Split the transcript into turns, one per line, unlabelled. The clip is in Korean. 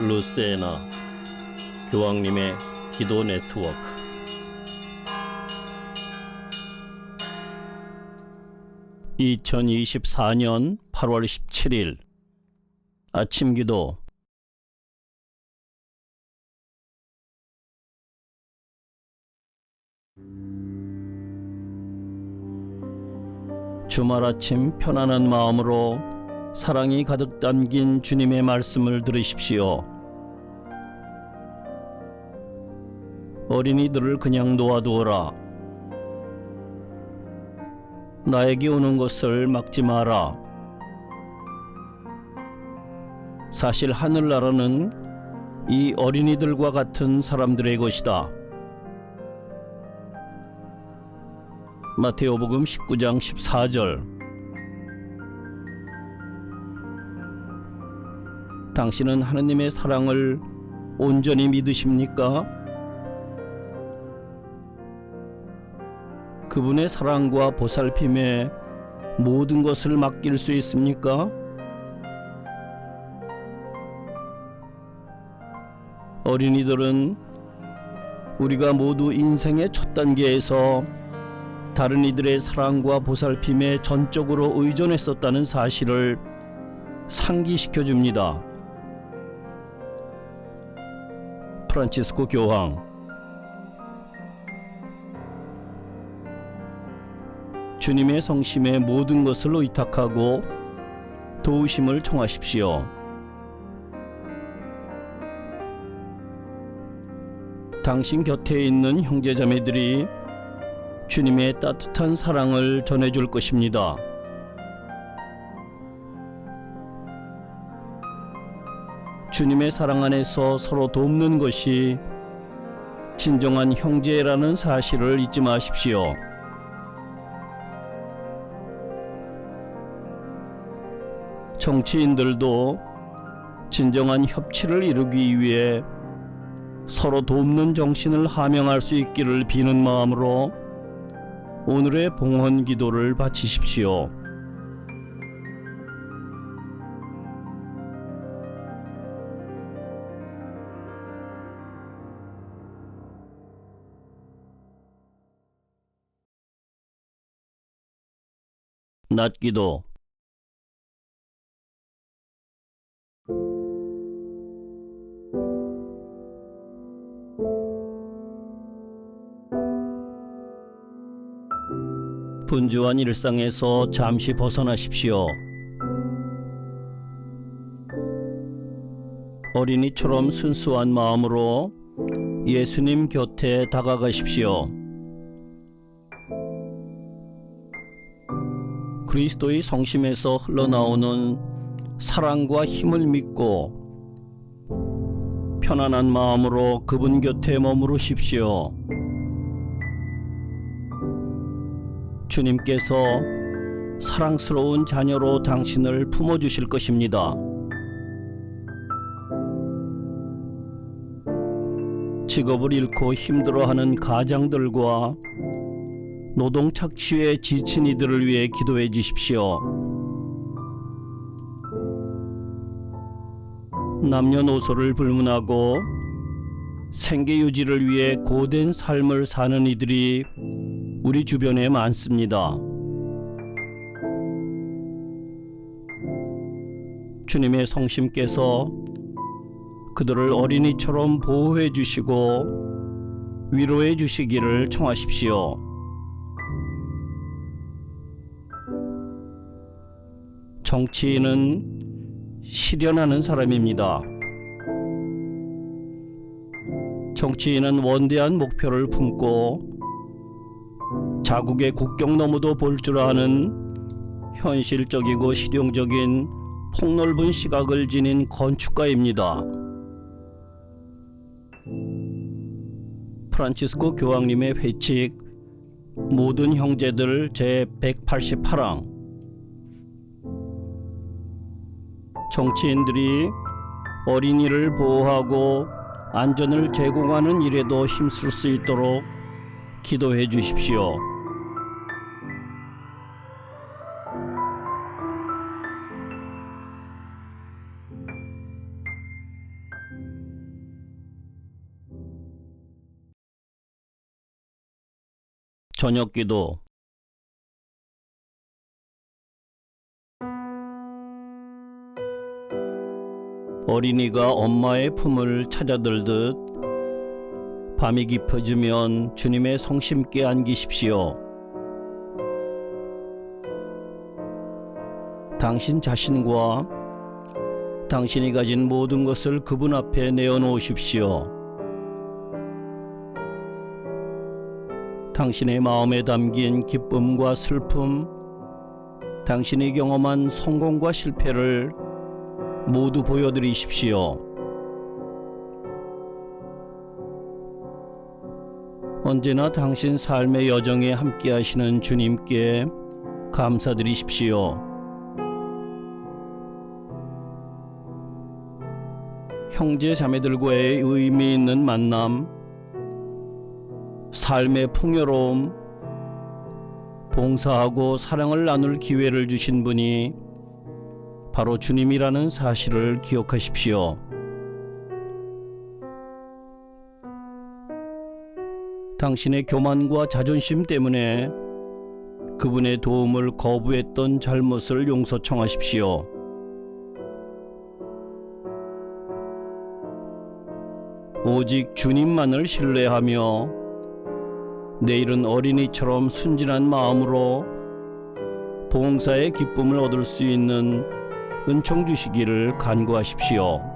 루세나 교황님의 기도 네트워크. (2024년 8월 17일) 아침 기도. 주말 아침 편안한 마음으로 사랑이 가득 담긴 주님의 말씀을 들으십시오. 어린이들을 그냥 놓아두어라. 나에게 오는 것을 막지 마라. 사실 하늘나라는 이 어린이들과 같은 사람들의 것이다. 마테오복음 19장 14절 당신은 하느님의 사랑을 온전히 믿으십니까? 그분의 사랑과 보살핌에 모든 것을 맡길 수 있습니까? 어린이들은 우리가 모두 인생의 첫 단계에서 다른 이들의 사랑과 보살핌에 전적으로 의존했었다는 사실을 상기시켜 줍니다. 프란치스코 교황 주님의 성심에 모든 것을 의탁하고 도우심을 청하십시오. 당신 곁에 있는 형제자매들이 주님의 따뜻한 사랑을 전해줄 것입니다. 주님의 사랑 안에서 서로 돕는 것이 진정한 형제라는 사실을 잊지 마십시오. 정치인들도 진정한 협치를 이루기 위해 서로 돕는 정신을 함양할 수 있기를 비는 마음으로 오늘의 봉헌 기도를 바치십시오. 낮기도 분주한 일상에서 잠시 벗어나십시오. 어린이처럼 순수한 마음으로 예수님 곁에 다가가십시오. 그리스도의 성심에서 흘러나오는 사랑과 힘을 믿고 편안한 마음으로 그분 곁에 머무르십시오. 주님께서 사랑스러운 자녀로 당신을 품어주실 것입니다. 직업을 잃고 힘들어하는 가장들과 노동 착취에 지친 이들을 위해 기도해 주십시오. 남녀노소를 불문하고 생계 유지를 위해 고된 삶을 사는 이들이 우리 주변에 많습니다. 주님의 성심께서 그들을 어린이처럼 보호해 주시고 위로해 주시기를 청하십시오. 정치인은 실현하는 사람입니다. 정치인은 원대한 목표를 품고 자국의 국경 너머도 볼 줄 아는 현실적이고 실용적인 폭넓은 시각을 지닌 건축가입니다. 프란치스코 교황님의 회칙 모든 형제들 제 188항 정치인들이 어린이를 보호하고 안전을 제공하는 일에도 힘쓸 수 있도록 기도해 주십시오. 저녁 기도 어린이가 엄마의 품을 찾아들듯 밤이 깊어지면 주님의 성심께 안기십시오. 당신 자신과 당신이 가진 모든 것을 그분 앞에 내어놓으십시오. 당신의 마음에 담긴 기쁨과 슬픔, 당신이 경험한 성공과 실패를 모두 보여드리십시오. 언제나 당신 삶의 여정에 함께 하시는 주님께 감사드리십시오. 형제 자매들과의 의미 있는 만남, 삶의 풍요로움, 봉사하고 사랑을 나눌 기회를 주신 분이 바로 주님이라는 사실을 기억하십시오. 당신의 교만과 자존심 때문에 그분의 도움을 거부했던 잘못을 용서 청하십시오. 오직 주님만을 신뢰하며 내일은 어린이처럼 순진한 마음으로 봉사의 기쁨을 얻을 수 있는 은총 주시기를 간구하십시오.